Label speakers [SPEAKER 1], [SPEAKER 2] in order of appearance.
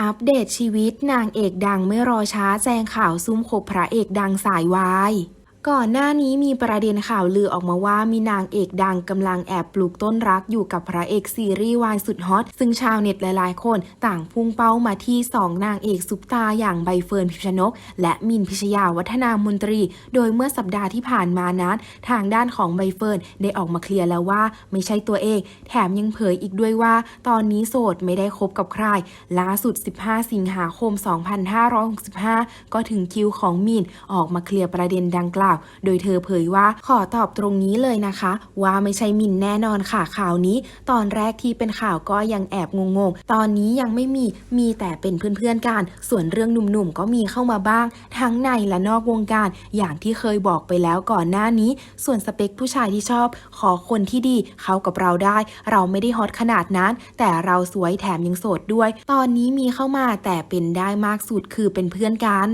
[SPEAKER 1] อัปเดตชีวิตนางเอกดังไม่รอช้าแจงข่าวซุ่มคบพระเอกดังสายวาย ก่อนหน้านี้มีประเด็นข่าวลือออกมาว่ามีนางเอกดังกำลังแอบปลูกต้นรักอยู่กับพระเอกซีรีส์วายสุดฮอต ซึ่งชาวเน็ตหลายๆ คนต่างพุ่งเป้ามาที่สองนางเอกซุปตาอย่างใบเฟิร์นพิมชนก และมินพิชยาวัฒนามนตรี โดยเมื่อสัปดาห์ที่ผ่านมานั้น ทางด้านของใบเฟิร์นได้ออกมาเคลียร์แล้วว่าไม่ใช่ตัวเอง แถมยังเผยอีกด้วยว่า ตอนนี้โสดไม่ได้คบกับใครล่าสุด 15 สิงหาคม 2565 ก็ถึงคิวของมินออกมาเคลียร์ประเด็นดังกล่าวโดยเธอเผยว่าขอตอบตรงนี้เลยนะคะ ว่าไม่ใช่มินแน่นอนค่ะข่าวนี้ ตอนแรกที่เป็นข่าวก็ยังแอบงงๆ ตอนนี้ยังไม่มีมีแต่เป็นเพื่อนๆกัน ส่วนเรื่องหนุ่มๆก็มีเข้ามาบ้าง ทั้งในและนอกวงการ อย่างที่เคยบอกไปแล้วก่อนหน้านี้ ส่วนสเปคผู้ชายที่ชอบ ขอคนที่ดีเข้ากับเราได้ เราไม่ได้ฮอตขนาดนั้น แต่เราสวยแถมยังโสดด้วย ตอนนี้มีเข้ามาแต่เป็นได้มากสุดคือเป็นเพื่อนกัน